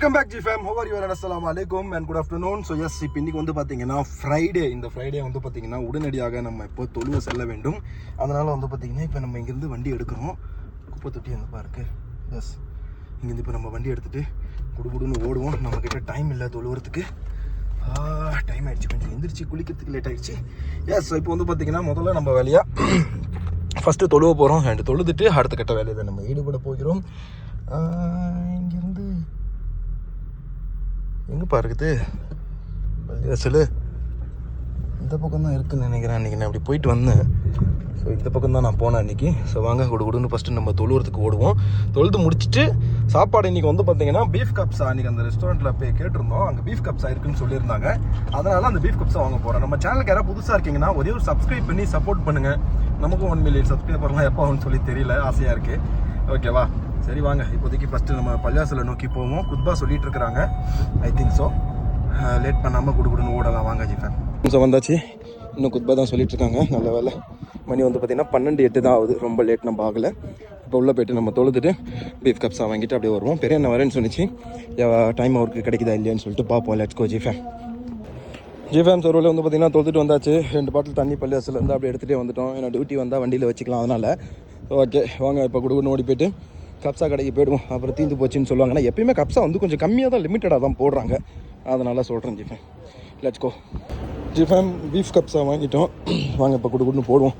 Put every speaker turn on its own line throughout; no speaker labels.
Welcome back G fam how are you அஸ்லாம் அலைக்கும் and good afternoon so yes இப்போ இன்றைக்கி வந்து பார்த்தீங்கன்னா ஃப்ரைடே இந்த ஃப்ரைடே வந்து பார்த்தீங்கன்னா உடனடியாக நம்ம இப்போ தொழுவ செல்ல வேண்டும். அதனால் வந்து பார்த்தீங்கன்னா இப்போ நம்ம இங்கேருந்து வண்டி எடுக்கிறோம். குப்பை தொட்டி அந்த பாருக்கு எஸ் இங்கேருந்து இப்போ நம்ம வண்டி எடுத்துகிட்டு குடுகுடுன்னு ஓடுவோம். நம்மக்கிட்ட டைம் இல்லை தொழுவுறதுக்கு. டைம் ஆயிடுச்சு. கொஞ்சம் எந்திரிச்சு குளிக்கிறதுக்கு லேட் ஆகிடுச்சு எஸ் இப்போ வந்து பார்த்தீங்கன்னா முதல்ல நம்ம வேலையாக ஃபஸ்ட்டு தொழுவ போகிறோம் அண்ட் தொழுதுட்டு அடுத்த கட்ட வேலையில் நம்ம ஈடுபட போகிறோம். இங்கேருந்து எங்கேப்பா இருக்குது? பள்ளிவாசல் இந்த பக்கம் தான் இருக்குன்னு நினைக்கிறேன் அன்றைக்கி நான் அப்படி போயிட்டு வந்தேன். ஸோ இந்த பக்கம் தான் நான் போனேன் அன்றைக்கி ஸோ வாங்க கூட கொடுன்னு ஃபஸ்ட்டு நம்ம தொழுவுறதுக்கு ஓடுவோம். தொழுது முடிச்சுட்டு சாப்பாடு இன்றைக்கி வந்து பார்த்தீங்கன்னா பீஃப் கப்ஸா அன்றைக்கி அந்த ரெஸ்டாரண்ட்டில் போய் கேட்டிருந்தோம். அங்கே பீஃப் கப்ஸா இருக்குன்னு சொல்லியிருந்தாங்க. அதனால் அந்த பீஃப் கப்ஸா வாங்க போகிறேன் நம்ம சேனலுக்கு யாராவது புதுசாக இருக்கீங்கன்னா ஒரே ஒரு சப்ஸ்கிரைப் பண்ணி சப்போர்ட் பண்ணுங்கள் நமக்கும் ஒன் மில்லியன் சப்ஸ்கிரைபர்லாம் எப்போ ஆகும்னு சொல்லி தெரியல. ஆசையாக இருக்குது ஓகேவா சரி வாங்க. இப்போதைக்கு ஃபஸ்ட்டு நம்ம பல்லாசில் நோக்கி போவோம். குத்பா சொல்லிட்டு இருக்கிறாங்க. ஐ திங்க் ஸோ லேட் பண்ணாமல் குடுகுடுன்னு ஓடலாம். வாங்க ஜிஃபேன் நிமிஷம் வந்தாச்சு. இன்னும் குத்பா தான் சொல்லிட்டு இருக்காங்க. நல்ல வேலை. மணி வந்து பார்த்தீங்கன்னா பன்னெண்டு எட்டு தான் ஆகுது. ரொம்ப லேட் நம்ம ஆகலை. இப்போ உள்ளே போயிட்டு நம்ம தொழுதுட்டு பீஃப் கப்ஸாக வாங்கிட்டு அப்படியே வருவோம். பெரிய என்ன வரேன்னு சொன்னிச்சு. டைம் அவருக்கு கிடைக்குதா இல்லையான்னு சொல்லிட்டு பார்ப்போம். லெட்ஸ் கோ ஜிஃபேன் ஜிஃபேம் சர்வில் வந்து பார்த்தீங்கன்னா தொழுதுட்டு வந்தாச்சு. ரெண்டு பாட்டில் தண்ணி பள்ளியாசிலேருந்து அப்படியே எடுத்துகிட்டே வந்துட்டோம். ஏன்னா டியூட்டி வந்தால் வண்டியில் வச்சுக்கலாம் அதனால். ஓகே வாங்க இப்போ கொடுக்குன்னு ஓடி போயிட்டு கப்ஸா கடைக்கு போயிடுவோம். அப்புறம் தீந்து போச்சுன்னு சொல்லுவாங்க ஆனால் எப்பயுமே கப்ஸா வந்து கொஞ்சம் கம்மியாக தான் லிமிட்டடாக தான் போடுறாங்க. அதனால் சொல்கிறேன் ஜிஃபன். லெட்ஸ் கோ பீஃப் கப்ஸா வாங்கிட்டோம். வாங்க இப்போ குடுகுன்னு போடுவோம்.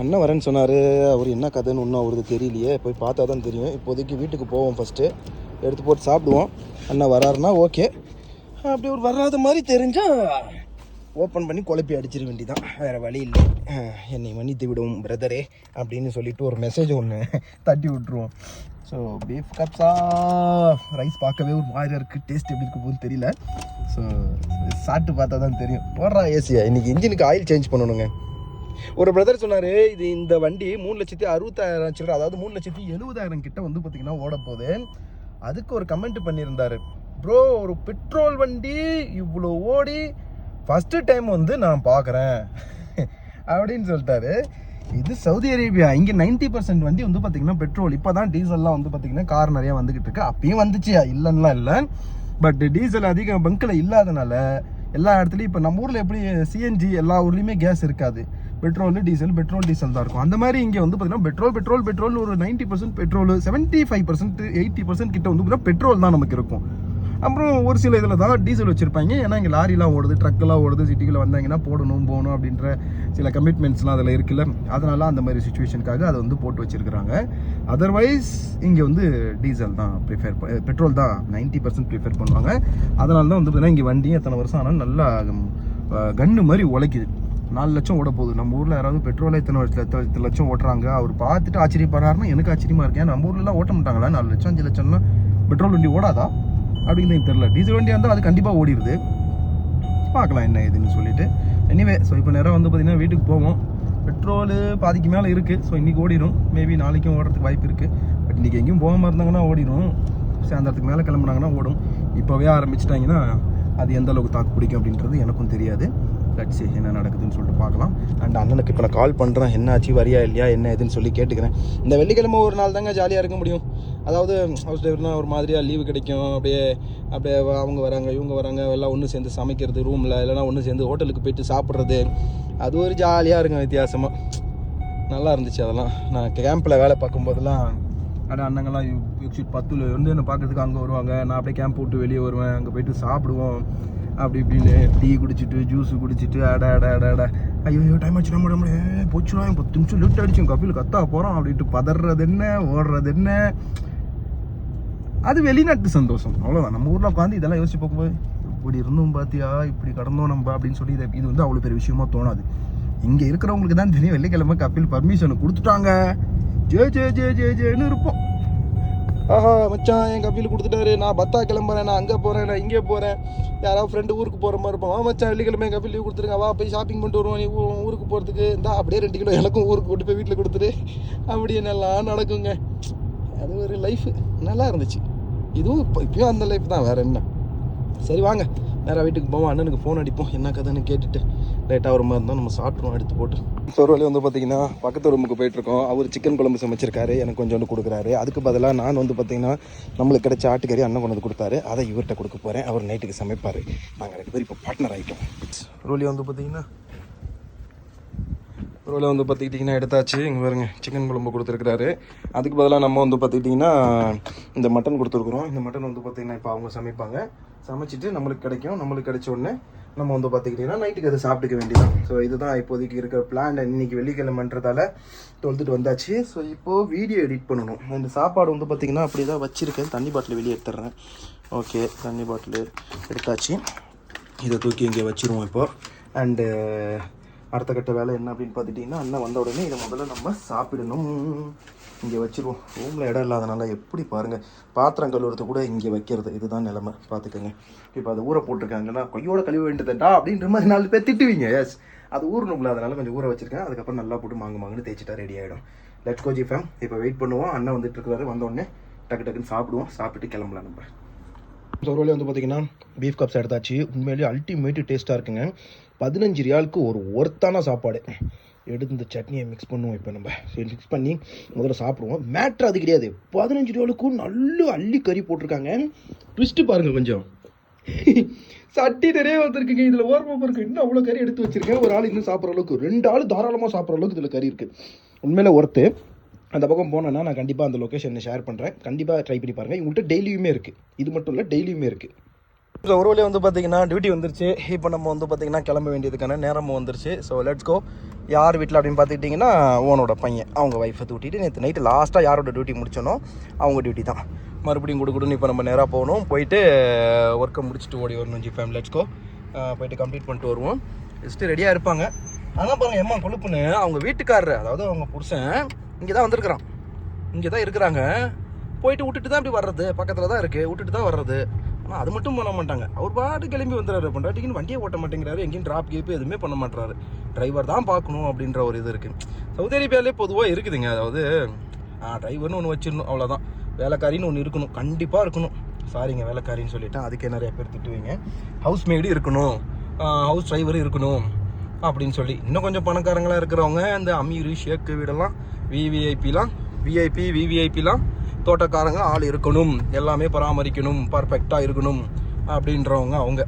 அண்ணன் வரேன்னு சொன்னார். அவர் என்ன கதைன்னு ஒன்றும் அவருக்கு தெரியலையே. போய் பார்த்தா தான் தெரியும். இப்போதைக்கு வீட்டுக்கு போவோம் ஃபஸ்ட்டு எடுத்து போட்டு சாப்பிடுவோம். அண்ணன் வராருன்னா ஓகே அப்படி ஒரு வராத மாதிரி தெரிஞ்சால் ஓப்பன் பண்ணி குழப்பி அடிச்சிட வேண்டிதான். வேறு வழி இல்லை. என்னை மன்னித்து விடும் பிரதரே அப்படின்னு சொல்லிட்டு ஒரு மெசேஜ் ஒன்று தட்டி விட்டுருவோம். ஸோ பீஃப் கப்ஸா ரைஸ் பார்க்கவே ஒரு மாதிரி இருக்குது டேஸ்ட் எப்படி இருக்க போகுதுன்னு தெரியல. ஸோ சாப்பிட்டு பார்த்தா தான் தெரியும் போடுறா ஏசியா இன்னைக்கு இன்ஜினுக்கு ஆயில் சேஞ்ச் பண்ணணுங்க. ஒரு பிரதர் சொன்னார் இது இந்த வண்டி மூணு லட்சத்தி அறுபத்தாயிரம் சில்லற அதாவது மூணு லட்சத்தி எழுபதாயிரம் கிட்ட வந்து பார்த்தீங்கன்னா ஓட போகுது. அதுக்கு ஒரு கமெண்ட் பண்ணியிருந்தார். ப்ரோ ஒரு பெட்ரோல் வண்டி இவ்வளோ ஓடி ஃபஸ்ட்டு டைம் வந்து நான் பார்க்குறேன் அப்படின்னு சொல்லிட்டாரு. இது சவுதி அரேபியா. இங்கே 90% பர்சன்ட் வண்டி வந்து பார்த்தீங்கன்னா பெட்ரோல் இப்போ தான் டீசல்லாம் வந்து பார்த்தீங்கன்னா கார் நிறையா வந்துக்கிட்டு இருக்கு. அப்பயும் வந்துச்சு. இல்லைன்னா இல்லை. பட் டீசல் அதிக பங்க்கில் இல்லாதனால எல்லா இடத்துலையும் இப்போ நம்ம ஊரில் எப்படி சிஎன்ஜி எல்லா ஊர்லேயுமே கேஸ் இருக்காது. பெட்ரோல் டீசல் பெட்ரோல் டீசல் தான் இருக்கும். அந்த மாதிரி இங்கே வந்து பார்த்தீங்கன்னா பெட்ரோல் பெட்ரோல் பெட்ரோல் ஒரு 90% percent petrol seventy five percent eighty percent கிட்ட வந்து பார்த்தீங்கன்னா பெட்ரோல் தான் நமக்கு இருக்கும். அப்புறம் ஒரு சில இதில் தான் டீசல் வச்சுருப்பாங்க. ஏன்னா இங்கே லாரிலாம் ஓடுது ட்ரக்கெல்லாம் ஓடுது சிட்டிக்குள்ளே வந்தாங்கன்னா போடணும் போகணும் அப்படின்ற சில கமிட்மெண்ட்ஸ்லாம் அதில் இருக்குல்ல. அதனால அந்த மாதிரி சுச்சுவேஷனுக்காக அதை வந்து போட்டு வச்சுருக்குறாங்க. அதர்வைஸ் இங்கே வந்து டீசல் தான் ப்ரிஃபேர் பெட்ரோல் தான் 90% பர்சன்ட் ப்ரிஃபேர் பண்ணுவாங்க. அதனால தான் வந்து பார்த்தீங்கன்னா இங்கே வண்டி எத்தனை வருஷம் ஆனாலும் நல்லா கன்று மாதிரி உழைக்குது. நாலு லட்சம் ஓட போகுது. நம்ம ஊரில் யாராவது பெட்ரோலை இத்தனை வருஷம் எத்தனை லட்சம் ஓட்டுறாங்க அவர் பார்த்துட்டு ஆச்சரியப்படுறாருன்னா எனக்கு ஆச்சரியமாக இருக்கு. ஏன் நம்ம ஊர்லலாம் ஓட்ட மாட்டாங்களா? நாலு லட்சம் அஞ்சு லட்சம்லாம் பெட்ரோல் வண்டி ஓடாதா? அப்படின்னு எனக்கு தெரியல. டீசல் வண்டியாக இருந்தால் அது கண்டிப்பாக ஓடிடுது பார்க்கலாம் என்ன ஏதுன்னு சொல்லிட்டு. எனிவே ஸோ இப்போ நேரம் வந்து பார்த்தீங்கன்னா வீட்டுக்கு போவோம். பெட்ரோலு பாதிக்கு மேலே இருக்குது ஸோ இன்றைக்கி ஓடிடும் மேபி நாளைக்கும் ஓடுறதுக்கு வாய்ப்பு இருக்குது பட் இன்றைக்கி எங்கேயும் போகாமல் இருந்தாங்கன்னா ஓடிடும் சாயந்தரத்துக்கு மேலே கிளம்புனாங்கன்னா ஓடும். இப்போவே ஆரம்பிச்சிட்டாங்கன்னா அது எந்த அளவுக்கு தாக்கு பிடிக்கும் அப்படின்றது எனக்கும் தெரியாது. கட்சி என்ன நடக்குதுன்னு சொல்லிட்டு பார்க்கலாம். அண்ட் அண்ணனுக்கு இப்போ நான் கால் பண்ணுறேன் என்ன ஆச்சு வரியா இல்லையா என்ன ஏதுன்னு சொல்லி கேட்டுக்கிறேன். இந்த வெள்ளிக்கிழமை ஒரு நாள் தாங்க ஜாலியாக இருக்க முடியும். அதாவது ஹவுஸ் டிரைவர்னா ஒரு மாதிரியாக லீவு கிடைக்கும். அப்படியே அப்படியே அவங்க வராங்க இவங்க வராங்க எல்லாம் ஒன்று சேர்ந்து சமைக்கிறது ரூமில் இல்லைனா ஒன்று சேர்ந்து ஹோட்டலுக்கு போயிட்டு சாப்பிட்றது. அது ஒரு ஜாலியாக இருக்கும் வித்தியாசமாக நல்லா இருந்துச்சு அதெல்லாம். நான் கேம்பில் வேலை பார்க்கும்போதெல்லாம் அட அண்ணங்கள்லாம் எக்ஸிட் பத்தில் வந்து என்ன பார்க்கறதுக்கு அங்கே வருவாங்க. நான் அப்படியே கேம்ப் விட்டு வெளியே வருவேன். அங்கே போயிட்டு சாப்பிடுவோம். அப்படி இப்படின்னு டீ குடிச்சிட்டு ஜூஸ் குடிச்சிட்டு அட அட அட அட. ஐயோ ஐயோ டைம் ஆச்சு நம்ம நம்ம போச்சுடா பத்து நிமிஷம் லிஃப்ட் அடிச்சு கபில் கத்தா போகிறோம் அப்படின்ட்டு பதறது என்ன ஓடுறது என்ன? அது வெளிநாட்டு சந்தோஷம். அவ்வளோதான் நம்ம ஊரில் உட்காந்து இதெல்லாம் யோசிச்சு பார்க்கும்போது இப்படி இருந்தோம் பார்த்தியா இப்படி கடந்தோம் நம்ம அப்படின்னு சொல்லி இதை இது வந்து அவ்வளோ பெரிய விஷயமா தோணாது. இங்கே இருக்கிறவங்களுக்கு தான் தெரியும் வெள்ளிக்கிழமை கப்பில் பர்மிஷன் கொடுத்துட்டாங்க. ஜே ஜே ஜே ஜே ஜேன்னு இருப்போம். ஆஹா மச்சான் என் கபில் கொடுத்துட்டாரு. நான் பத்தா கிளம்புறேன் நான் அங்கே போகிறேன் நான் இங்கே போகிறேன் யாராவது ஃப்ரெண்டு ஊருக்கு போகிற மாதிரி இருப்போம். ஆ மச்சான் வெள்ளிக்கிழமை என் கபில் லீவ் கொடுத்துருங்க. வா போய் ஷாப்பிங் பண்ணிட்டு வருவோம். நீ ஊருக்கு போகிறதுக்கு இந்தா அப்படியே ரெண்டு கிலோ எனக்கும் ஊருக்கு கொண்டு போய் வீட்டில் கொடுத்துரு. அப்படி என்னெல்லாம் நடக்குங்க. அது ஒரு லைஃப் நல்லா இருந்துச்சு. இதுவும் இப்போ இப்பயும் அந்த லைஃப் தான். வேறு என்ன? சரி வாங்க. நேராக வீட்டுக்கு போவோம் அண்ணனுக்கு ஃபோன் அடிப்போம். என்ன கதைன்னு கேட்டுட்டு லேட்டாக ஒரு மாதிரி இருந்தால் நம்ம சாப்பிட்ருவோம் எடுத்து போட்டு. ஒரு வழி வந்து பார்த்தீங்கன்னா பக்கத்து ரூமுக்கு போயிட்டுருக்கோம். அவர் சிக்கன் குழம்பு சமைச்சிருக்காரு எனக்கு கொஞ்சோண்டு கொடுக்குறாரு. அதுக்கு பதிலாக நான் வந்து பார்த்தீங்கன்னா நம்மளுக்கு கிடைச்ச ஆட்டுக்கறி அண்ணன் கொண்டு வந்து கொடுத்தாரு. அதை இவர்கிட்ட கொடுக்க போகிறேன் அவர் நைட்டுக்கு சமைப்பார். நாங்கள் ரெண்டு பேரும் இப்போ பார்ட்னர் ஆகிட்டோம் ரோலி வந்து பார்த்தீங்கன்னா ரோல வந்து பார்த்துக்கிட்டிங்கன்னா எடுத்தாச்சு. இங்கே பாருங்க சிக்கன் குழம்பு கொடுத்துருக்குறாரு. அதுக்கு பதிலாக நம்ம வந்து பார்த்துக்கிட்டிங்கன்னா இந்த மட்டன் கொடுத்துருக்குறோம். இந்த மட்டன் வந்து பார்த்திங்கன்னா இப்போ அவங்க சமைப்பாங்க. சமைச்சிட்டு நம்மளுக்கு கிடைக்கும். நம்மளுக்கு கிடைச்ச உடனே நம்ம வந்து பார்த்துக்கிட்டிங்கன்னா நைட்டுக்கு அதை சாப்பிட்டுக்க வேண்டியதான் ஸோ இதுதான் இப்போதைக்கு இருக்கிற பிளான் இன்னைக்கு வெள்ளிக்கிழமைன்றதால தொழுத்துட்டு வந்தாச்சு. ஸோ இப்போது வீடியோ எடிட் பண்ணணும். இந்த சாப்பாடு வந்து பார்த்திங்கன்னா அப்படி தான் வச்சுருக்கேன். தண்ணி பாட்டில் வெளியே எடுத்துடுறேன். ஓகே தண்ணி பாட்டில் எடுத்தாச்சு. இதை தூக்கி இங்கே வச்சிருவோம் இப்போது அண்டு அடுத்த கட்ட வேலை என்ன அப்படின்னு பார்த்துட்டிங்கன்னா அண்ணன் வந்த உடனே இதை முதல்ல நம்ம சாப்பிடணும். இங்கே வச்சிருவோம். ரூமில் இடம் இல்லாதனால எப்படி பாருங்கள் பாத்திரம் கழுவுறது கூட இங்கே வைக்கிறது. இதுதான் நிலமை. பார்த்துக்கோங்க. இப்போ அது ஊற போட்டிருக்காங்கன்னா கையோட கழுவ வேண்டியதுடா அப்படின்ற மாதிரி நாலு பேர் திட்டுவீங்க. எஸ் அது ஊறணும்ல அதனால கொஞ்சம் ஊற வச்சிருக்கேன். அதுக்கப்புறம் நல்லா போட்டு மாங்கு மாங்குன்னு தேய்ச்சிட்டா ரெடி ஆகிடும் லெட்ஸ் கோஜி ஃபேம் இப்போ வெயிட் பண்ணுவோம். அண்ணன் வந்துட்டு இருக்கிறாரு வந்தோடனே டக்கு டக்குன்னு சாப்பிடுவோம். சாப்பிட்டு கிளம்பலாம் நம்ம. ஸோ ஒரு வந்து பார்த்தீங்கன்னா பீஃப் கப்ஸ் எடுத்தாச்சு. உண்மையிலேயே அல்டிமேட்டு டேஸ்ட்டாக இருக்குங்க. பதினஞ்சு ரியாலுக்கு ஒரு ஒர்த்தான சாப்பாடு. எடுத்து இந்த சட்னியை மிக்ஸ் பண்ணுவோம். இப்போ நம்ம சரி மிக்ஸ் பண்ணி முதல்ல சாப்பிடுவோம். மேட்ரு அது கிடையாது. பதினஞ்சு ரியாலுக்கும் நல்ல அள்ளி கறி போட்டிருக்காங்க. ட்விஸ்ட்டு பாருங்கள் கொஞ்சம். சட்டி நிறைய வந்துருக்குங்க. இதில் ஓரமாக இருக்குது இன்னும் அவ்வளோ கறி எடுத்து வச்சுருக்கேன். ஒரு ஆள் இன்னும் சாப்பிட்ற அளவுக்கு ரெண்டு ஆள் தாராளமாக சாப்பிட்ற அளவுக்கு இதில் கறி இருக்குது உண்மையில் ஒர்த்து அந்த பக்கம் போனேன்னா நான் கண்டிப்பாக அந்த லொக்கேஷனை ஷேர் பண்ணுறேன் கண்டிப்பாக ட்ரை பண்ணி பாருங்கள் இவங்கள்ட்ட டெய்லியுமே இருக்குது இது மட்டும் இல்லை டெய்லியுமே இருக்குது ஸோ ஒரு வழியாக வந்து பார்த்தீங்கன்னா டியூட்டி வந்துருச்சு. இப்போ நம்ம வந்து பார்த்தீங்கன்னா கிளம்ப வேண்டியதுக்கான நேரமும் வந்துருச்சு. ஸோ லெட்ஸ் கோ யார் வீட்டில் அப்படின்னு பார்த்துக்கிட்டிங்கன்னா ஓனோட பையன். அவங்க ஒய்ஃபை தூட்டிட்டு நேற்று நைட்டு லாஸ்ட்டாக யாரோட டியூட்டி முடிச்சோனோ அவங்க டியூட்டி தான். மறுபடியும் கொடுக்கணும்னு இப்போ நம்ம நேராக போகணும். போயிட்டு ஒர்க்கை முடிச்சுட்டு ஓடி வரணும் ஜி ஃபேம் லெட்ஸ் கோ போயிட்டு கம்ப்ளீட் பண்ணிட்டு வருவோம். ஜஸ்ட்டு ரெடியாக இருப்பாங்க. ஆனால் பாருங்கள் எம்மா கொழுப்புன்னு அவங்க வீட்டுக்காரர் அதாவது அவங்க புருஷன் இங்கே தான் வந்திருக்கிறான். இங்கே தான் இருக்கிறாங்க. போயிட்டு விட்டுட்டு தான் இப்படி வர்றது. பக்கத்தில் தான் இருக்குது விட்டுட்டு தான் வர்றது. ஆனால் அது மட்டும் பண்ண மாட்டாங்க. அவர் பாட்டு கிளம்பி வந்துடுறாரு. பொண்டாட்டிக்குன்னு வண்டியை ஓட்ட மாட்டேங்கிறாரு. எங்கேயும் ட்ராப் கேப்பு எதுவுமே பண்ண மாட்டாரு டிரைவர் தான் பார்க்கணும் அப்படின்ற ஒரு இது இருக்குது சவுதி அரேபியாலே பொதுவாக இருக்குதுங்க. அதாவது டிரைவர்னு ஒன்று வச்சிடணும். அவ்வளோதான் வேலைக்காரின்னு ஒன்று இருக்கணும். கண்டிப்பாக இருக்கணும். சாரிங்க வேலைக்காரின்னு சொல்லிட்டேன். அதுக்கே நிறைய பேர் திட்டுவீங்க. ஹவுஸ் மேடு இருக்கணும் ஹவுஸ் டிரைவர் இருக்கணும். அப்படின்னு சொல்லி. இன்னும் கொஞ்சம் பணக்காரங்களாக இருக்கிறவங்க இந்த அமீர் ஷேக்கு வீடெல்லாம் விவிஐபிலாம் விஐபி விவிஐபிலாம் தோட்டக்காரங்க ஆள் இருக்கணும். எல்லாமே பராமரிக்கணும். பர்ஃபெக்டாக இருக்கணும். அப்படின்றவங்க அவங்க.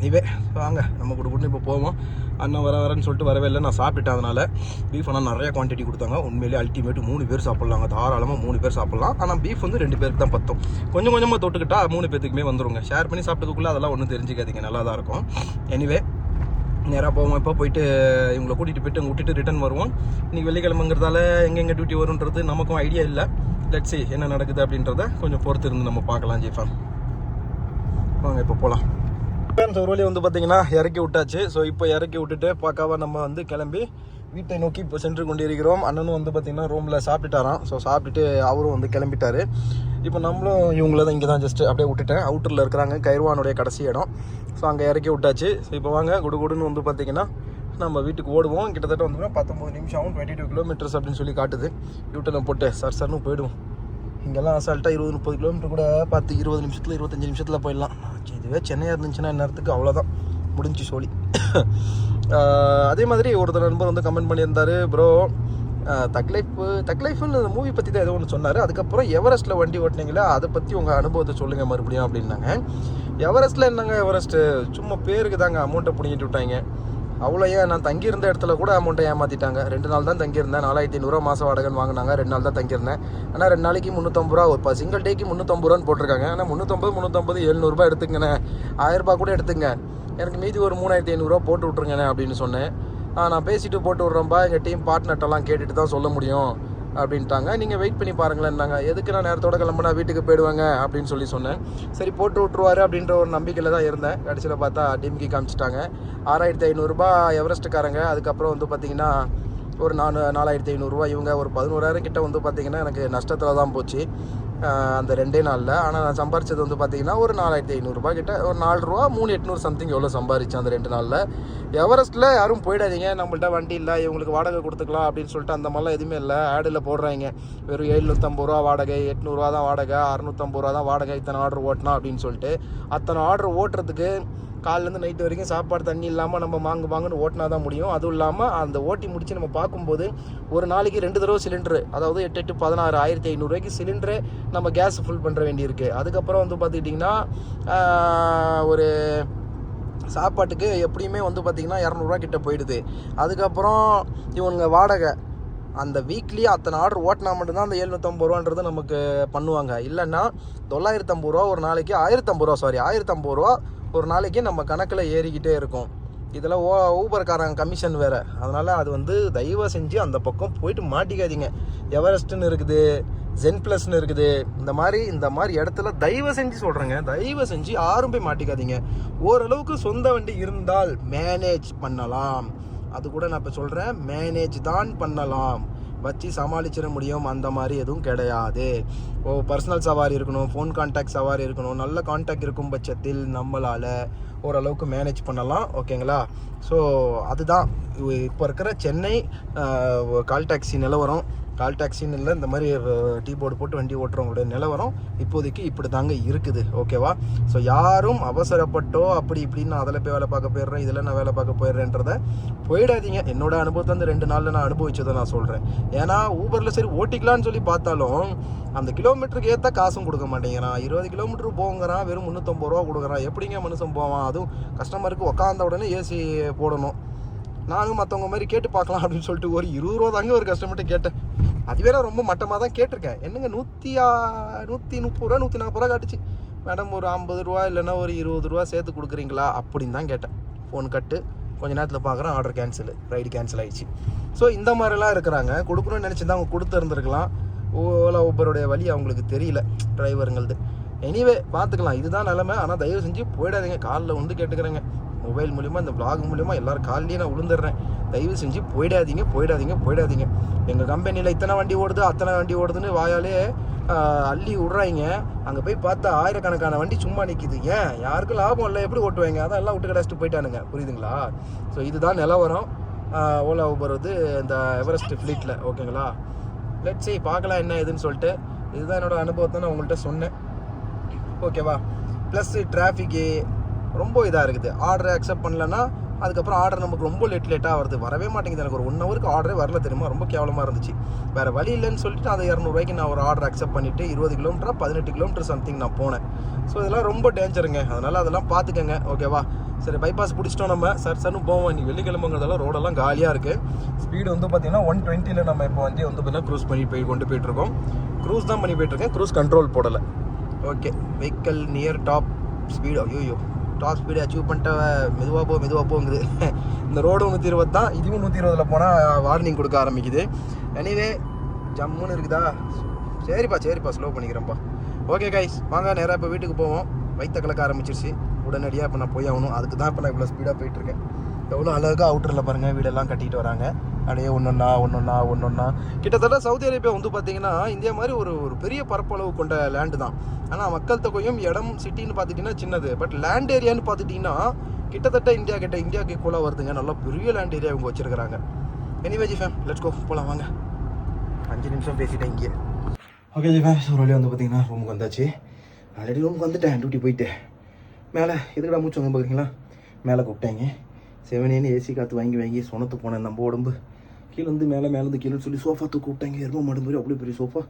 இனிவே வாங்க நம்ம கூட கூட இப்போ போவோம். அண்ணன் வர வரேன்னு சொல்லிட்டு வரவே இல்லை. நான் சாப்பிட்டுட்டேன் அதனால். பீஃப் ஆனால் நிறைய குவான்டிட்டி கொடுத்தாங்க. உண்மையிலே அல்டிமேட் மூணு பேர் சாப்பிட்லாங்க. தாராளமாக மூணு பேர் சாப்பிட்லாம். ஆனால் பீஃப் வந்து ரெண்டு பேருக்கு தான் பத்தும். கொஞ்சம் கொஞ்சமாக தொட்டுக்கிட்டா மூணு பேத்துக்குமே வந்துருங்க. ஷேர் பண்ணி சாப்பிட்டதுக்குள்ளே அதெல்லாம் ஒன்றும் தெரிஞ்சுக்காதீங்க. நல்லா தான் இருக்கும். எனிவே நேராக போவோம். இப்போ போயிட்டு இவங்களை கூட்டிகிட்டு போயிட்டு அங்கே விட்டுட்டு ரிட்டர்ன் வருவோம். இன்றைக்கி வெள்ளிக்கிழமைங்கிறதால எங்கெங்கே டியூட்டி வரும்ன்றது நமக்கும் ஐடியா இல்லை. லெட்ஸி என்ன நடக்குது அப்படின்றத கொஞ்சம் பொறுத்து இருந்து நம்ம பார்க்கலாம் ஜீஃபா வாங்க இப்போ போகலாம் ஒரு வழி வந்து பார்த்தீங்கன்னா இறக்கி விட்டாச்சு. ஸோ இப்போ இறக்கி விட்டுட்டு பார்க்காம நம்ம வந்து கிளம்பி வீட்டை நோக்கி இப்போ சென்று கொண்டிருக்கிறோம். அண்ணனும் வந்து பார்த்தீங்கன்னா ரூமில் சாப்பிட்டுட்டாராம். ஸோ சாப்பிட்டுட்டு அவரும் வந்து கிளம்பிட்டாரு. இப்போ நம்மளும் இவங்கள தான் இங்கே தான் ஜஸ்ட்டு அப்படியே விட்டுட்டேன். அவுட்டரில் இருக்கிறாங்க. கைர்வானுடைய கடைசி இடம். ஸோ அங்கே இறக்கி விட்டாச்சு. ஸோ இப்போ வாங்க. குடுகுடுன்னு வந்து பார்த்தீங்கன்னா நம்ம வீட்டுக்கு ஓடுவோம். கிட்டத்தட்ட வந்து பத்தொம்பது நிமிஷம் ஆகும் டுவெண்ட்டி டூ கிலோமீட்டர்ஸ் அப்படின்னு சொல்லி காட்டுது. யூட்டனை போட்டு சர் சர்னு போயிடுவோம். இங்கெல்லாம் அசால்ட்டாக இருபது முப்பது கிலோமீட்டர் கூட பத்து இருபது நிமிஷத்தில் இருபத்தஞ்சி நிமிஷத்தில் போயிடலாம். இதுவே சென்னையாக இருந்துச்சுன்னா நேரத்துக்கு அவ்வளோதான் முடிஞ்சு சோழி. அதே மாதிரி ஒருத்தர் நண்பர் வந்து கமெண்ட் பண்ணியிருந்தார் ப்ரோ தக்லைஃப் தக்லைஃப்னு மூவி பற்றி தான் ஏதோ ஒன்று சொன்னார். அதுக்கப்புறம் எவரெஸ்ட்டில் வண்டி ஓட்டினீங்களா அதை பற்றி உங்கள் அனுபவத்தை சொல்லுங்கள் மறுபடியும் அப்படின்னாங்க. எவரெஸ்ட்டில் என்னங்க எவரெஸ்ட்டு சும்மா பேருக்கு தாங்க அமௌண்ட்டை பிடிங்கிட்டு விட்டாங்க. அவ்வளோ ஏன் நான் தங்கியிருந்த இடத்துல கூட அமௌண்ட்டை ஏமாற்றிட்டாங்க ரெண்டு நாள் தான் தங்கியிருந்தேன். நாலாயிரத்தி ஐநூறுரூவா மாதம் வாடகைன்னு வாங்கினாங்க. ரெண்டு நாள் தான் தங்கியிருந்தேன். ஆனால் ரெண்டு நாளைக்கு முந்நூற்றம்பது ரூபா ஒரு சிங்கிள் டேக்கு முந்நூற்றம்பது ரூபான்னு போட்டிருக்காங்க. ஆனால் முந்நூற்றம்பது முந்நூற்றம்பது எழுநூறுபா எடுத்துங்கண்ணே ஆயிரரூபா கூட எடுத்துங்க. எனக்கு மீதி ஒரு மூணாயிரத்தி ஐநூறுரூவா போட்டு விட்ருங்கண்ணே அப்படின்னு சொன்னேன். நான் பேசிட்டு போட்டு விட்றேன்ப்பா எங்கள் டீம் பார்ட்னர்ட்டெல்லாம் கேட்டுட்டு தான் சொல்ல முடியும். அப்படின்ட்டாங்க. நீங்கள் வெயிட் பண்ணி பாருங்களேன்னாங்க. எதுக்கு நான் நேரத்தோட கிளம்புனா வீட்டுக்கு போயிடுவாங்க அப்படின்னு சொல்லி சொன்னேன். சரி போட்டு விட்ருவாரு அப்படின்ற ஒரு நம்பிக்கையில் தான் இருந்தேன். கடைசியில் பார்த்தா டிம்கி காமிச்சிட்டாங்க. ஆறாயிரத்தி ஐநூறுரூபா எவரெஸ்ட்டுக்காரங்க அதுக்கப்புறம் வந்து பார்த்தீங்கன்னா ஒரு நானு நாலாயிரத்தி ஐநூறுரூவா இவங்க ஒரு பதினோராயிரம் கிட்ட வந்து பார்த்தீங்கன்னா எனக்கு நஷ்டத்தில் தான் போச்சு. அந்த ரெண்டே நாளில். ஆனால் நான் சம்பாரிச்சது வந்து பார்த்தீங்கன்னா ஒரு நாலாயிரத்தி ஐநூறுரூபா கிட்ட ஒரு நாலு ரூபா மூணு எட்நூறு சம்திங் எவ்வளோ சம்பாரிச்சேன் அந்த ரெண்டு நாளில். எவரெஸ்ட்டில் யாரும் போயிடாதீங்க நம்மள்ட்ட வண்டி இல்லை இவங்களுக்கு வாடகை கொடுத்துக்கலாம் அப்படின்னு சொல்லிட்டு அந்த மாதிரிலாம் எதுவுமே இல்லை. ஆடில் போடுறாங்க. வெறும் எழுநூற்றம்பது ரூபா வாடகை எட்நூறுவா தான் வாடகை அறுநூற்றம்பது ரூபா தான் வாடகை இத்தனை ஆர்டர் ஓட்டினா அப்படின்னு சொல்லிட்டு. அத்தனை ஆர்டர் ஓட்டுறதுக்கு காலிலேருந்து நைட்டு வரைக்கும் சாப்பாடு தண்ணி இல்லாமல் நம்ம மாங்கு மாங்குன்னு ஓட்டினா தான் முடியும். அதுவும் இல்லாமல் அந்த ஓட்டி முடித்து நம்ம பார்க்கும்போது ஒரு நாளைக்கு ரெண்டு தடவை சிலிண்டரு அதாவது எட்டு எட்டு பதினாறு ஆயிரத்தி ஐநூறுரூவாய்க்கு சிலிண்டரு நம்ம கேஸ் ஃபுல் பண்ணுற வேண்டியிருக்கு. அதுக்கப்புறம் வந்து பார்த்துக்கிட்டிங்கன்னா ஒரு சாப்பாட்டுக்கு எப்படியுமே வந்து பார்த்திங்கன்னா இரநூறுவா கிட்ட போயிடுது. அதுக்கப்புறம் இவங்க வாடகை அந்த வீக்லி அத்தனை ஆர்டர் ஓட்டினா மட்டும்தான் அந்த எழுநூற்றம்பது ரூபான்றது நமக்கு பண்ணுவாங்க. இல்லைன்னா தொள்ளாயிரத்தம்பது ரூபா ஒரு நாளைக்கு ஆயிரத்தம்பது ரூபா சாரி ஆயிரத்தம்பது ரூபா ஒரு நாளைக்கு நம்ம கணக்கில் ஏறிக்கிட்டே இருக்கும். இதில் ஓ ஊபர்காரங்க கமிஷன் வேறு. அதனால் அது வந்து தயவு செஞ்சு அந்த பக்கம் போயிட்டு மாட்டிக்காதீங்க. எவரெஸ்ட்னு இருக்குது ஜென் ப்ளஸ்னு இருக்குது இந்த மாதிரி இந்த மாதிரி இடத்துல தயவு செஞ்சு சொல்கிறேங்க தயவு செஞ்சு யாரும் போய் மாட்டிக்காதீங்க. ஓரளவுக்கு சொந்த வண்டி இருந்தால் மேனேஜ் பண்ணலாம். அது கூட நான் இப்போ சொல்கிறேன் மேனேஜ் தான் பண்ணலாம். வச்சு சமாளிச்சிட முடியும் அந்த மாதிரி எதுவும் கிடையாது. ஓ பர்சனல் சவாரி இருக்கணும் ஃபோன் கான்டாக்ட் சவாரி இருக்கணும் நல்ல கான்டாக்ட் இருக்கும் பட்சத்தில் நம்மளால் ஓரளவுக்கு மேனேஜ் பண்ணலாம் ஓகேங்களா? ஸோ அதுதான். இப்போ இருக்கிற சென்னை கால் டாக்ஸி நிலவரம். கால் டாக்ஸின்னு இல்லை இந்த மாதிரி டீ போர்டு போட்டு வண்டி ஓட்டுறவங்களுடைய நிலவரம் இப்போதைக்கு இப்படி தாங்க இருக்குது ஓகேவா? ஸோ யாரும் அவசரப்பட்டோ அப்படி இப்படின்னு நான் அதில் போய் வேலை பார்க்க போயிடுறேன் இதில் நான் வேலை பார்க்க போயிடுறேன்றத போயிடாதீங்க. என்னோட அனுபவத்தை அந்த ரெண்டு நாளில் நான் அனுபவிச்சதை நான் சொல்கிறேன் ஏன்னா ஊபரில் சரி ஓட்டிக்கலாம்னு சொல்லி பார்த்தாலும் அந்த கிலோமீட்டருக்கு ஏற்ற காசும் கொடுக்க மாட்டேங்கிறான். இருபது கிலோமீட்டர் போங்கிறான் வெறும் முந்நூற்றம்பது ரூபா கொடுக்குறான். எப்படிங்க மனுஷன் போவான்? அதுவும் கஸ்டமருக்கு உக்காந்த உடனே ஏசி போடணும். நானும் மற்றவங்க மாதிரி கேட்டு பார்க்கலாம் அப்படின்னு சொல்லிட்டு ஒரு இருபது ரூபா தாங்க ஒரு கஸ்டமர்கிட்ட கேட்டேன். அது வேற ரொம்ப மட்டமாக தான் கேட்டிருக்கேன். என்னங்க நூற்றி நூற்றி முப்பது ரூபா நூற்றி நாற்பது ரூபா காட்டுச்சு. மேடம் ஒரு ஐம்பது ரூபா இல்லைன்னா ஒரு இருபது ரூபா சேர்த்து கொடுக்குறீங்களா? அப்படின்னு தான் கேட்டேன். Phone cut. கொஞ்ச நேரத்தில் பார்க்குறேன் ஆர்டர் கேன்சல் ரைடு கேன்சல் ஆகிடுச்சு ஸோ இந்த மாதிரிலாம் இருக்கிறாங்க. கொடுக்கணும்னு நினச்சிருந்தா அவங்க கொடுத்துருந்துருக்கலாம். ஓலா ஊபருடைய வழி அவங்களுக்கு தெரியல டிரைவருங்களது எனிவே பார்த்துக்கலாம். இதுதான் நிலமை. ஆனால் தயவு செஞ்சு போயிடாதீங்க. காலில் வந்து கேட்டுக்கிறேங்க. மொபைல் மூலிமா இந்த பிளாக் மூலிமா எல்லாரும் காலையிலேயே நான் விழுந்துடுறேன் தயவு செஞ்சு போயிடாதீங்க போயிடாதீங்க போயிடாதீங்க. எங்கள் கம்பெனியில் இத்தனை வண்டி ஓடுது அத்தனை வண்டி ஓடுதுன்னு வாயாலே அள்ளி விட்றாங்க. அங்கே போய் பார்த்தா ஆயிரக்கணக்கான வண்டி சும்மா நிற்கிது ஏன்? யாருக்கும் லாபம் இல்லை. எப்படி ஓட்டுவாங்க? அதான் எல்லாம் விட்டு கிடச்சிட்டு போயிட்டானுங்க. புரியுதுங்களா? ஸோ இதுதான் நிலவரம். ஓலா ஊபர் வந்து இந்த எவரெஸ்ட் ஃப்ளீட்டில் ஓகேங்களா லெட்ஸ் பார்க்கலாம் என்ன ஏதுன்னு சொல்லிட்டு. இதுதான் என்னோடய அனுபவத்தை நான் உங்கள்கிட்ட சொன்னேன். ஓகேவா ப்ளஸ்ஸு டிராஃபிக்கு ரொம்ப இதாக இருக்குது. ஆர்டரை அக்செப்ட் பண்ணலன்னா அதுக்கப்புறம் ஆர்டர் நமக்கு ரொம்ப லேட் லேட்டாக வருது. வரவே மாட்டேங்குது. எனக்கு ஒரு ஒன் ஹவருக்கு ஆர்டரே வரல தெரியுமா? ரொம்ப கேவலமாக இருந்துச்சு. வேறு வழி இல்லைன்னு சொல்லிட்டு அதை இரநூறுவாய்க்கு நான் ஒரு ஆர்டர் அக்செப்ட் பண்ணிவிட்டு இருபது கிலோமீட்டர் பதினெட்டு கிலோமீட்டர் சம்திங் நான் போனேன். ஸோ இதெல்லாம் ரொம்ப டேஞ்சருங்க அதனால் அதெல்லாம் பார்த்துக்கங்க. ஓகேவா சரி பைபாஸ் பிடிச்சிட்டோம் நம்ம. சர் சர்னு போவோம். இன்னைக்கு வெள்ளிக்கிழமைங்கிறதெல்லாம் ரோடெல்லாம் காலியாக இருக்குது ஸ்பீடு வந்து பார்த்தீங்கன்னா ஒன் டுவெண்ட்டியில் நம்ம இப்போ வந்து வந்து பார்த்தீங்கன்னா க்ரூஸ் பண்ணி போய் கொண்டு போயிட்டுருக்கோம் க்ரூஸ் தான் பண்ணி போயிட்டுருக்கேன் க்ரூஸ் கண்ட்ரோல் போடலை. Okay. Vehicle near top speed ஐயோ டாப் ஸ்பீடு அச்சீவ் பண்ணிட்ட மெதுவாக போ மெதுவாக போங்குது. இந்த ரோடு நூற்றி இருபது தான். இதுவும் நூற்றி இருபதில் போனால் வார்னிங் கொடுக்க ஆரம்பிக்குது. எனிவே ஜம்முன்னு இருக்குதா? சரிப்பா சரிப்பா. ஸ்லோ பண்ணிக்கிறேன்ப்பா. ஓகே கைஸ் வாங்க நேராக இப்போ வீட்டுக்கு போவோம். வைத்த கலக்க ஆரம்பிச்சிருச்சு. உடனடியாக இப்போ நான் போய் ஆகணும். அதுக்கு தான் இப்போ நான் இவ்வளோ ஸ்பீடாக போயிட்டுருக்கேன் எவ்வளோ அழகாக அவுட்டரில் பாருங்கள் வீடெல்லாம் கட்டிட்டு வராங்க. அப்படியே ஒன்றொன்னா ஒன்றொன்னா ஒன்றொன்னா கிட்டத்தட்ட சவுதி அரேபியா வந்து பார்த்தீங்கன்னா இந்தியா மாதிரி ஒரு ஒரு பெரிய பரப்பளவு கொண்ட லேண்டு தான். ஆனால் மக்கள் தொகையும் இடம் சிட்டின்னு பார்த்துட்டிங்கன்னா சின்னது. பட் லேண்ட் ஏரியான்னு பார்த்துட்டிங்கன்னா கிட்டத்தட்ட இந்தியா கிட்ட இந்தியாவுக்கு கூட வருதுங்க. நல்லா பெரிய லேண்ட் ஏரியா இவங்க வச்சுருக்கிறாங்க. Anyway G fam let's go போகலாம் வாங்க. அஞ்சு நிமிஷம் பேசிட்டேன் இங்கே. ஓகே ஜி ஃபேம் ஒரு வழியாக வந்து பார்த்தீங்கன்னா ரூமுக்கு வந்தாச்சு. ஆல்ரெடி ரூமுக்கு வந்துட்டேன் டியூட்டி போயிட்டு. மேலே எதுக்கடா மூச்சு வந்து பார்க்குறீங்களா மேலே கூப்பிட்டேங்க செவனேன்னு ஏசி காற்று வாங்கி வாங்கி சொனத்து போனேன் நம்ம உடம்பு. கீழே வந்து மேலே மேலே இருந்து கீழே சொல்லி சோஃபா தூக்கி விட்டாங்க எரும மாடு மாதிரி பெரிய சோஃபா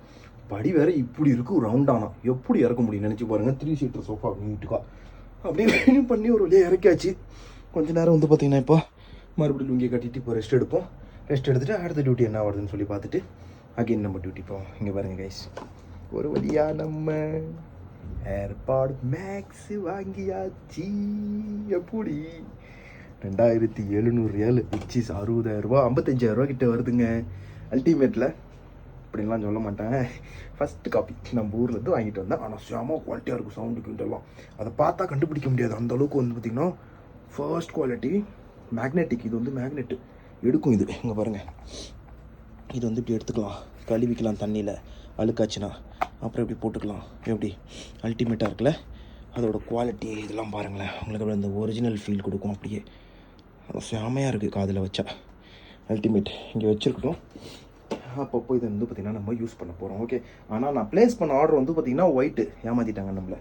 படி வேற இப்படி இருக்கும் ரவுண்டானா எப்படி இறக்க முடியும் நினச்சி பாருங்க. த்ரீ சீட்டர் சோஃபா நீட்டுக்கா அப்படியே பண்ணி ஒரு வழியாக இறக்கியாச்சு. கொஞ்ச நேரம் வந்து பார்த்தீங்கன்னா இப்போ மறுபடியும் லுங்கியை கட்டிட்டு இப்போ ரெஸ்ட் எடுப்போம். ரெஸ்ட் எடுத்துகிட்டு அடுத்த டியூட்டி என்ன வருதுன்னு சொல்லி பார்த்துட்டு அகைன் நம்ம டியூட்டி போவோம். இங்கே பாருங்கள் கைஸ் ஒரு வழியா நம்ம ஏர்பாட் மேக்ஸ் வாங்கியாச்சு. எப்படி? ரெண்டாயிரத்தி எழுநூறு ரியால் விச் இஸ் அறுபதாயிரம் ரூபா. ஐம்பத்தஞ்சாயிரம் ரூபா கிட்ட வருதுங்க. அல்டிமேட்டில் அப்படின்லாம் சொல்ல மாட்டேன். ஃபஸ்ட்டு காப்பி நம்ம ஊரில் இருந்து வாங்கிட்டு வந்தேன். ஆனால் செம குவாலிட்டியாக இருக்கும் சவுண்டு கிண்டெல்லாம் அதை பார்த்தா கண்டுபிடிக்க முடியாது. அந்த அளவுக்கு வந்து பார்த்திங்கன்னா ஃபர்ஸ்ட் குவாலிட்டி மேக்னெட்டிக் இது வந்து மேக்னெட்டு எடுக்கும் இது. இங்கே பாருங்கள் இது வந்து இப்படி எடுத்துக்கலாம். கழுவிக்கலாம் தண்ணியில். அழுக்காச்சுன்னா. அப்புறம் இப்படி போட்டுக்கலாம். எப்படி? அல்டிமேட்டாக இருக்குல்ல? அதோட குவாலிட்டி இதெல்லாம் பாருங்களேன். உங்களுக்கு அந்த ஒரிஜினல் ஃபீல் கொடுக்கும் அப்படியே. செமையாக இருக்குது காதில் வச்சா. அல்டிமேட் இங்கே வச்சுருக்கட்டும். அப்பப்போ இதை வந்து பார்த்திங்கன்னா நம்ம யூஸ் பண்ண போகிறோம் ஓகே ஆனால் நான் ப்ளேஸ் பண்ண ஆர்டர் வந்து பார்த்திங்கன்னா ஒயிட்டு ஏமாற்றிட்டாங்க நம்மளை.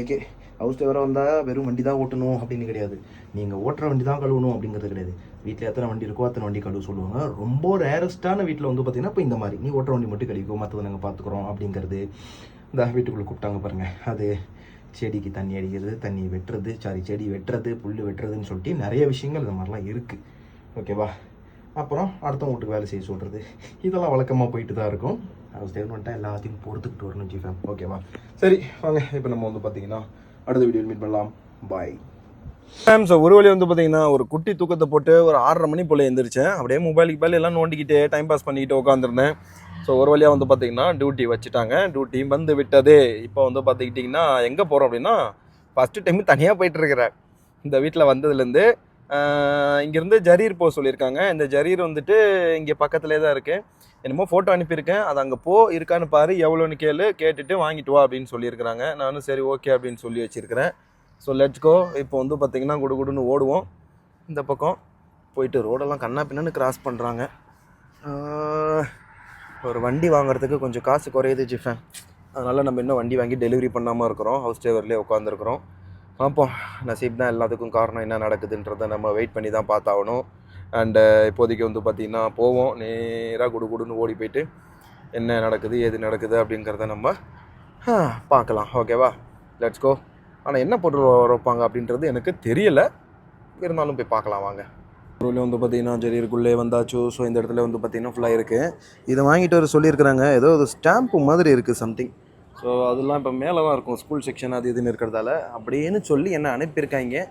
ஓகே ஹவுஸ் டிரைவராக வந்தால் வெறும் வண்டி தான் ஓட்டணும் அப்படின்னு கிடையாது. நீங்கள் ஓட்டுற வண்டி தான் கழுவணும் அப்படிங்கிறது கிடையாது. வீட்டில் எத்தனை வண்டி இருக்கோ அத்தனை வண்டி கழுவு சொல்லுவாங்க. ரொம்ப ரேரஸ்ட்டான வீட்டில் வந்து பார்த்திங்கன்னா இப்போ இந்த மாதிரி. நீ ஓட்டுற வண்டி மட்டும் கழிக்கோ மற்றதை நாங்கள் பார்த்துக்குறோம் அப்படிங்கிறது. இந்த வீட்டுக்குள்ளே கூப்பிட்டாங்க பாருங்கள் அது செடிக்கு தண்ணி அடிக்கிறது தண்ணி வெட்டுறது சாரி செடி வெட்டுறது புல் வெட்டுறதுன்னு சொல்லிட்டு நிறைய விஷயங்கள் இந்த மாதிரிலாம் இருக்குது ஓகேவா அப்புறம் அடுத்த வீட்டுக்கு வேலை செய்ய சொல்கிறது இதெல்லாம் வழக்கமாக போயிட்டு தான் இருக்கும். அது ஸ்டேட்மெண்ட்டாக எல்லாத்தையும் பொறுத்துக்கிட்டு வரணும் ஜீஃபேம் ஓகேவா சரி வாங்க. இப்போ நம்ம வந்து பார்த்தீங்கன்னா அடுத்த வீடியோ மீட் பண்ணலாம். பாய் மேம் ஸோ ஒரு வழி வந்து பார்த்தீங்கன்னா ஒரு குட்டி தூக்கத்தை போட்டு ஒரு ஆறரை மணி போல் எழுந்திரிச்சேன் அப்படியே மொபைலுக்கு மேலே எல்லாம் நோண்டிக்கிட்டே டைம் பாஸ் பண்ணிக்கிட்டு உட்காந்துருந்தேன் ஸோ ஒரு வழியாக வந்து பார்த்தீங்கன்னா டியூட்டி வச்சுட்டாங்க. டியூட்டி வந்து விட்டது. இப்போ வந்து பார்த்துக்கிட்டிங்கன்னா எங்கே போகிறோம் அப்படின்னா ஃபஸ்ட்டு டைம் தனியாக போயிட்டுருக்கிறேன் இந்த வீட்டில் வந்ததுலேருந்து இங்கேருந்து ஜரீர் போக சொல்லியிருக்காங்க. இந்த ஜரீர் வந்துட்டு இங்கே பக்கத்துலேயே தான் இருக்குது என்னமோ ஃபோட்டோ அனுப்பியிருக்கேன். அது அங்கே போ இருக்கான்னு பாரு. எவ்வளோன்னு கேளு. கேட்டுட்டு வாங்கிட்டு வா அப்படின்னு சொல்லியிருக்கிறாங்க. நானும் சரி ஓகே அப்படின்னு சொல்லி வச்சுருக்கிறேன். ஸோ லெட்ஸ்கோ இப்போ வந்து பார்த்திங்கன்னா குடு குடுன்னு ஓடுவோம். இந்த பக்கம் போயிட்டு ரோடெல்லாம் கண்ணா பின்னான்னு கிராஸ் பண்ணுறாங்க ஒரு வண்டி வாங்குறதுக்கு கொஞ்சம் காசு குறையுது ஜிஃபேன் அதனால் நம்ம இன்னும் வண்டி வாங்கி டெலிவரி பண்ணாமல் இருக்கிறோம். ஹவுஸ் டிரைவர்லேயே உட்காந்துருக்குறோம் பார்ப்போம். நசீப் தான் எல்லாத்துக்கும் காரணம் என்ன நடக்குதுன்றதை நம்ம வெயிட் பண்ணி தான் பார்த்தாகணும். அண்டு இப்போதைக்கு வந்து பார்த்திங்கன்னா போவோம். நேராக குடு குடுன்னு ஓடி போயிட்டு என்ன நடக்குது ஏது நடக்குது அப்படிங்கிறத நம்ம பார்க்கலாம். ஓகேவா லெட்ஸ் கோ ஆனால் என்ன பொருள் வைப்பாங்க அப்படின்றது எனக்கு தெரியலை. இருந்தாலும் போய் பார்க்கலாம் வாங்க. பொருள் வந்து பார்த்தீங்கன்னா இருக்குள்ளே வந்தாச்சு. ஸோ இந்த இடத்துல வந்து பார்த்தீங்கன்னா ஃபுல்லாக இருக்குது இதை வாங்கிட்டு வர சொல்லியிருக்கிறாங்க. ஏதோ ஒரு ஸ்டாம்ப்பு மாதிரி இருக்குது சம்திங் ஸோ அதெல்லாம் இப்போ மேலே தான் இருக்கும். ஸ்கூல் செக்ஷன் அது இதுன்னு இருக்கிறதால. அப்படின்னு சொல்லி என்ன அனுப்பியிருக்காங்க?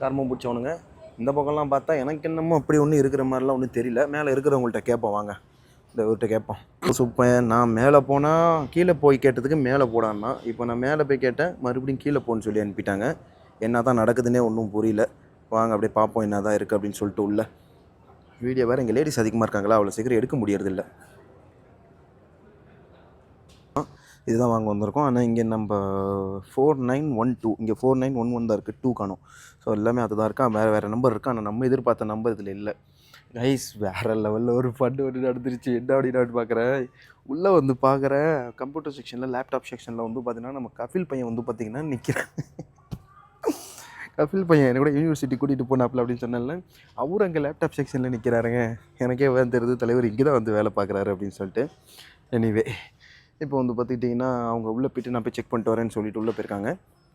கர்மம் பிடிச்சவனுங்க. இந்த பக்கம்லாம் பார்த்தா எனக்கு என்னமோ அப்படி ஒன்றும் இருக்கிற மாதிரிலாம் ஒன்றும் தெரியல. மேலே இருக்கிறவங்கள்ட்ட கேட்போம் வாங்க. இந்த இவர்கிட்ட கேட்போம். சூப்பர் நான் மேலே போனால் கீழே போய் கேட்டதுக்கு மேலே போடான்னா இப்போ நான் மேலே போய் கேட்டேன் மறுபடியும் கீழே போன்னு சொல்லி அனுப்பிட்டாங்க. என்ன தான் நடக்குதுன்னே ஒன்றும் புரியல. வாங்க அப்படியே பார்ப்போம் என்ன தான் இருக்குது அப்படின்னு சொல்லிட்டு உள்ள. வீடியோ வேறு இங்கே லேடிஸ் அதிகமாக இருக்காங்களா? அவ்வளோ சீக்கிரம் எடுக்க முடியறதில்ல. இதுதான் வாங்க வந்திருக்கோம். ஆனால் இங்கே நம்ம ஃபோர் நைன் ஒன் டூ இங்கே ஃபோர் நைன் ஒன் ஒன் தான் இருக்குது டூ காணும். ஸோ எல்லாமே அதுதான் இருக்கா? வேறு வேறு நம்பர் இருக்கா? ஆனால் நம்ம எதிர்பார்த்த நம்பர் இதில் இல்லை. கைஸ் வேறு லெவலில் ஒரு ஃபண்டு ஒன்று நடந்துருச்சு. என்ன அப்படின்னு பார்க்குறேன் உள்ளே வந்து பார்க்குறேன் கம்ப்யூட்டர் செக்ஷனில் லேப்டாப் செக்ஷனில் வந்து பார்த்தீங்கன்னா நம்ம கபில் பையன் வந்து பார்த்திங்கன்னா நிற்கிறேன் ஃபில் பையன் என்ன கூட யூனிவர்சிட்டி கூட்டிகிட்டு போனாப்புல அப்படின்னு சொன்னால அவர் அங்கே லேப்டாப் செக்ஷனில் நிற்கிறாருங்க எனக்கே வேன் தெரியுது தலைவர் இங்கே தான் வந்து வேலை பார்க்குறாரு அப்படின்னு சொல்லிட்டு. எனிவே இப்போ வந்து பார்த்துக்கிட்டிங்கன்னா அவங்க உள்ளே போயிட்டு நான் போய் செக் பண்ணிட்டு வரேன்னு சொல்லிட்டு உள்ளே போயிருக்காங்க.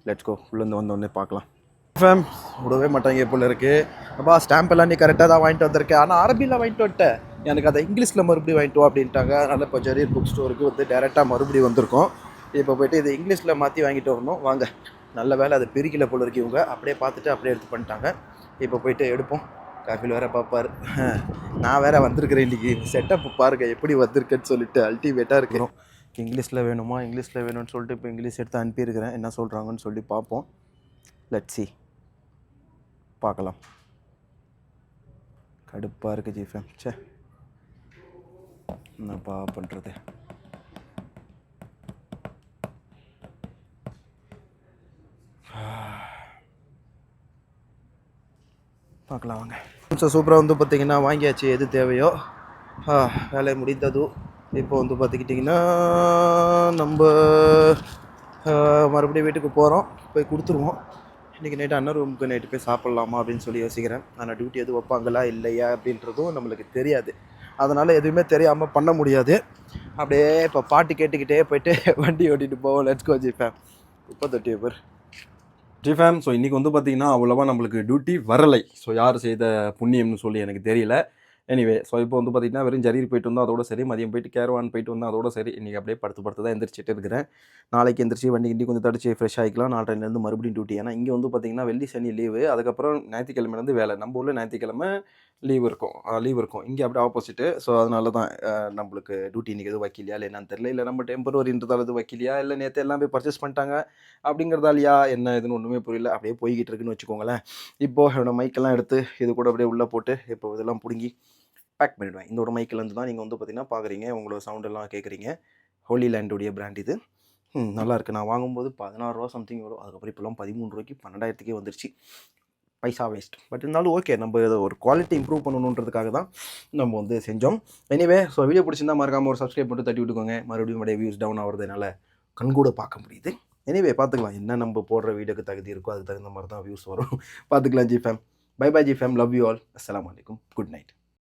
லெட்ஸ் கோ உள்ளேருந்து வந்தோடனே பார்க்கலாம். ஃபேம் விடவே மாட்டாங்க போல இருக்குது அப்பா ஸ்டாம்ப் எல்லாம் நீ கரெக்டாக தான் வாங்கிட்டு வந்திருக்கேன் ஆனால் அரபியில் வாங்கிட்டு வந்துட்டேன் எனக்கு அதை இங்கிலீஷில் மறுபடியும் வாங்கிட்டு வா அப்படின்ட்டாங்க. அதனால் இப்போ ஜெரியர் புக் ஸ்டோருக்கு வந்து டேரெக்டாக மறுபடியும் வந்திருக்கோம். இப்போ போயிட்டு இது இங்கிலீஷில் மாற்றி வாங்கிட்டு வரணும். வாங்க. நல்ல வேலை அதை பிரிக்கல போல இருக்கு இவங்க. அப்படியே பார்த்துட்டு அப்படியே எடுத்து பண்ணிட்டாங்க. இப்போ போயிட்டு எடுப்போம். கபில் வேற பார்ப்பார் நான் வேற வந்திருக்கிறேன் இன்றைக்கி செட்டப் பாருங்க எப்படி வந்திருக்கேன்னு சொல்லிட்டு அல்டிமேட்டாக இருக்கிறோம் இங்கிலீஷில் வேணுமா? இங்கிலீஷில் வேணும்னு சொல்லிட்டு இப்போ இங்கிலீஷ் எடுத்து அனுப்பியிருக்கிறேன். என்ன சொல்கிறாங்கன்னு சொல்லி பார்ப்போம். லெட் சி பார்க்கலாம். கடுப்பாக இருக்குது ஜிஃபேம் சே என்னப்பா பண்ணுறது பார்க்கலாம் வாங்க. ஸோ சூப்பராக வந்து பார்த்தீங்கன்னா வாங்கியாச்சு. எது தேவையோ? வேலை முடிந்தது இப்போ வந்து பார்த்துக்கிட்டிங்கன்னா நம்ம மறுபடியும் வீட்டுக்கு போகிறோம் போய் கொடுத்துருவோம். இன்றைக்கி நைட்டு அண்ணன் ரூமுக்கு நைட்டு போய் சாப்பிட்லாமா அப்படின்னு சொல்லி யோசிக்கிறேன். ஆனால் டியூட்டி எதுவும் வைப்பாங்களா இல்லையா அப்படின்றதும் நம்மளுக்கு தெரியாது. அதனால் எதுவுமே தெரியாமல் பண்ண முடியாது. அப்படியே இப்போ பாட்டு கேட்டுக்கிட்டே போயிட்டு வண்டி ஓட்டிகிட்டு போவோம். லெட்ஸ் வச்சுப்பேன் ஜிஃபேம் இப்போ பேர் ஜிஃபேம் ஸோ இன்றைக்கி வந்து பார்த்திங்கன்னா அவ்வளோவா நம்மளுக்கு டியூட்டி வரலை. ஸோ யார் செய்த புண்ணியம்னு சொல்லி எனக்கு தெரியல. எனிவே ஸோ இப்போ வந்து பார்த்திங்கன்னா வெறும் ஜரீர் போயிட்டு வந்தால் அதோட சரி மதியம் போயிட்டு கேர்வான் போயிட்டு வந்தால் அதோட சரி இன்றைக்கி அப்படியே படுத்து படுத்து தான் எந்திரிச்சிட்டு இருக்கிறேன். நாளைக்கு எந்திரிச்சு வண்டி கிண்டி கொஞ்சம் தடிச்சு ஃப்ரெஷ் ஆகிக்கலாம் நாலரைலேருந்து மறுபடியும் டியூட்டி ஏன்னா இங்கே வந்து பார்த்திங்கன்னா வெள்ளி சனி லீவு அதுக்கப்புறம் ஞாயிற்றுக்கிழமைலேருந்து வேலை. நம்ம ஊரில் ஞாயிற்றுக்கிழமை லீவ் இருக்கும். லீவ் இருக்கும். இங்கே அப்படியே ஆப்போசிட்டு ஸோ அதனால தான் நம்மளுக்கு டியூட்டி இன்றைக்கி எதுவும் வைக்கலையா? இல்லை என்னன்னு தெரியல. இல்லை நம்ம டெம்பரவரின்றதால எதுவும் வைக்கலையா? இல்லை நேற்று எல்லாம் போய் பர்ச்சேஸ் பண்ணிட்டாங்க அப்படிங்கிறதாலையா? என்ன இதுன்னு ஒன்றுமே புரியல. அப்படியே போய்கிட்டு இருக்குன்னு வச்சுக்கோங்களேன். இப்போது என்னோடய மைக்கெல்லாம் எடுத்து இது கூட அப்படியே உள்ளே போட்டு இப்போ இதெல்லாம் பிடுங்கி பேக் பண்ணிவிடுவேன் இந்த ஒரு மைக்கிலேருந்து தான் நீங்கள் வந்து பார்த்தீங்கன்னா பார்க்குறீங்க உங்களோட சவுண்டெல்லாம் கேட்குறீங்க ஹோலி லேண்டுடைய பிராண்ட் இது. நல்லா இருக்குது நான் வாங்கும்போது பதினாறு ரூபா சம்திங் வரும். அதுக்கப்புறம் இப்போலாம் பதிமூணு ரூபாய்க்கு பன்னெண்டாயிரத்துக்கே வந்துருச்சு. பைசா வேஸ்ட் பட் இருந்தாலும் ஓகே நம்ம இதை ஒரு குவாலிட்டி இம்ப்ரூவ் பண்ணணுன்றதுக்காக தான் நம்ம வந்து செஞ்சோம். எனிவே ஸோ வீடியோ பிடிச்சிருந்தா மறக்காமல் ஒரு சப்ஸ்கிரைப் மட்டும் தட்டி விட்டுக்கோங்க. மறுபடியும் உடைய வியூஸ் டவுன் ஆகிறதுனால கண்கூட பார்க்க முடியுது. எனிவே பார்த்துக்கலாம். என்ன நம்ம போடுற வீடியோக்கு தகுதி இருக்கோ அதுக்கு தகுந்த மாதிரி தான் வியூஸ் வரும். பார்த்துக்கலாம் G fam bye bye G fam love you all அஸ்லாம் வலைக்கும் குட் நைட்